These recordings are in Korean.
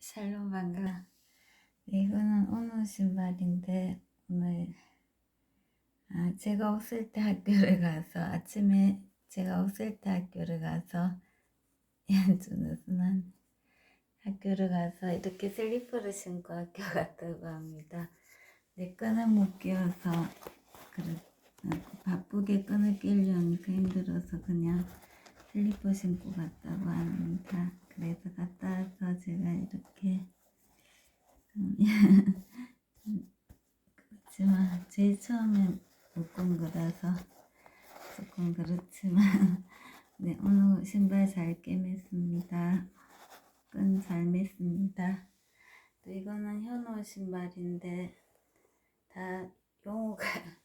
샬롬 반가. 네, 이거는 오늘 신발인데 오늘 아, 제가 없을 때 학교를 가서 아침에 제가 없을 때 학교를 가서 연주는 학교를 가서 이렇게 슬리퍼를 신고 학교 갔다고 합니다. 내 끈을 못 끼워서 어, 바쁘게 끈을 끼려니까 힘들어서 그냥 슬리퍼 신고 갔다고 합니다. 그래서 와서 제가 이렇게 음, 그렇지만 제일 처음에 묶은 거라서 조금 그렇지만 네 오늘 신발 잘 꿰맸습니다. 끈 잘 맸습니다. 또 이거는 현호 신발인데 다 용호가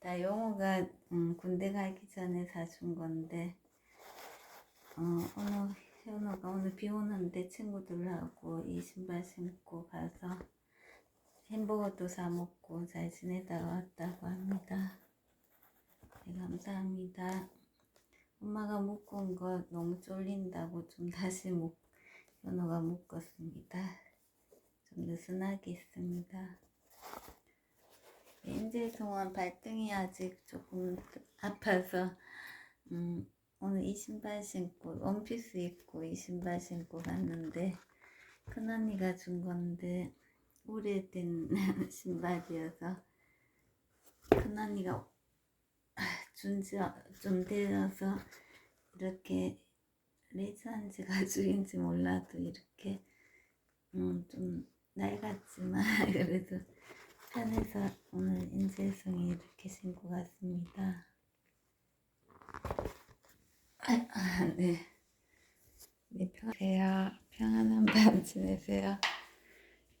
다 용호가 음, 군대 가기 전에 사준 건데 어, 오늘 현호가 오늘 비 오는데 친구들하고 이 신발 신고 가서 햄버거도 사 먹고 잘 지내다가 왔다고 합니다. 네, 감사합니다. 엄마가 묶은 거 너무 쫄린다고 좀 다시 묶, 현호가 묶었습니다. 좀 느슨하게 있습니다. 인제 동안 발등이 아직 조금 아파서 음, 오늘 이 신발 신고 원피스 입고 이 신발 신고 갔는데 큰언니가 준 건데 오래된 신발이어서 큰언니가 준지 좀 되어서 이렇게 레이스한지 가죽인지 몰라도 이렇게 음, 좀 낡았지만 그래도 편해서 오늘 인쇄송이 이렇게 신고 갔습니다. 아, 아, 네. 네, 평하세요. 평안한 밤 지내세요.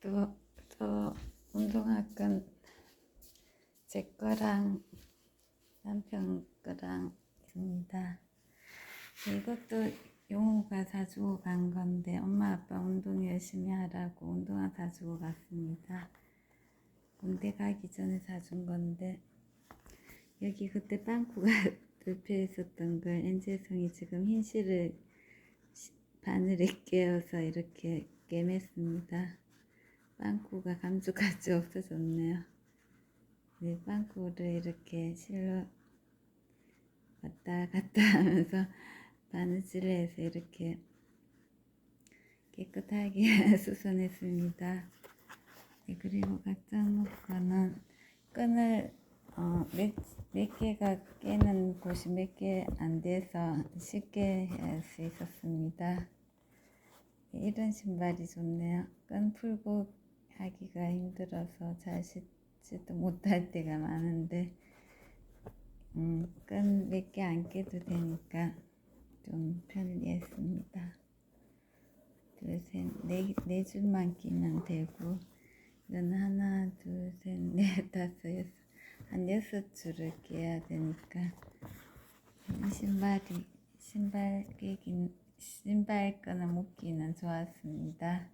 또, 또, 운동화 끈 제 거랑 남편 거랑 있습니다. 이것도 용호가 사주고 간 건데 엄마 아빠 운동 열심히 하라고 운동화 사주고 갔습니다. 군대 가기 전에 사준 건데 여기 그때 빵꾸가 덮여 있었던 걸 엔젤송이 지금 흰 실을 시- 바늘에 깨어서 이렇게 꿰맸습니다. 빵꾸가 감쪽같이 없어졌네요. 네, 빵꾸를 이렇게 실로 왔다 갔다 하면서 바느질을 해서 이렇게 깨끗하게 수선했습니다. 네, 그리고 각장 묶어는 끈을 어, 몇, 몇 개가 깨는 곳이 몇 개 안 돼서 쉽게 할 수 있었습니다. 네, 이런 신발이 좋네요. 끈 풀고 하기가 힘들어서 잘 신지도 못할 때가 많은데 음, 끈 몇 개 안 깨도 되니까 좀 편리했습니다. 둘, 셋, 네, 네 줄만 끼면 되고 이건 하나, 둘, 셋, 넷, 다섯, 여섯 줄을 끼야 되니까 이 신발이 신발 끼긴 신발 끈을 묶기는 좋았습니다.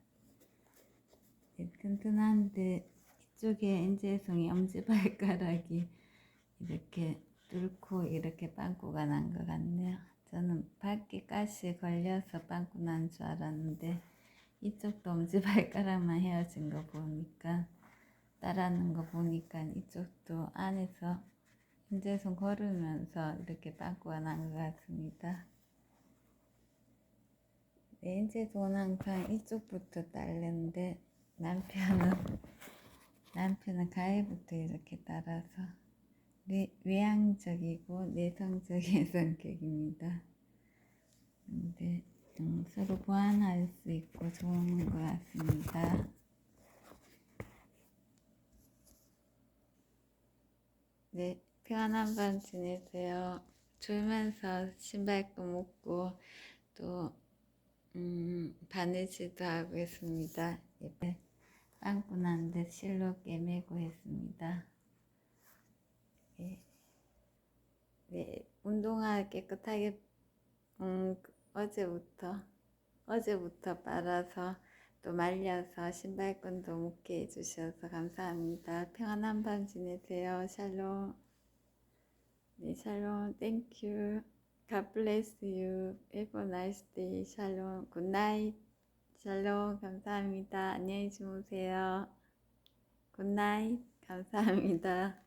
네, 튼튼한데 이쪽에 인제송이 엄지발가락이 이렇게 뚫고 이렇게 빵꾸가 난 것 같네요. 저는 밖에 가시 걸려서 빵꾸 난 줄 알았는데 이쪽도 엄지발가락만 헤어진 거 보니까 따라하는 거 보니까 이쪽도 안에서 인제손 걸으면서 이렇게 빵꾸가 난 것 같습니다. 네, 인제손 항상 이쪽부터 따르는데 남편은 남편은 가위부터 이렇게 따라서 내, 외향적이고 내성적인 성격입니다. 근데 음, 서로 보완할 수 있고 좋은 것 같습니다. 네, 편안한 밤 지내세요. 졸면서 신발도 묶고 또 음, 바느질도 하고 있습니다. 예, 빵꾸 난데 실로 깨매고 했습니다. 네, 네, 운동화 깨끗하게 음, 어제부터 어제부터 빨아서 또 말려서 신발끈도 묶게 해주셔서 감사합니다. 평안한 밤 지내세요. 샬롬. 네, 샬롬. 땡큐. God bless you. Have a nice day. 샬롬. Good night. 샬롬 감사합니다. 안녕히 주무세요. 굿나잇 감사합니다.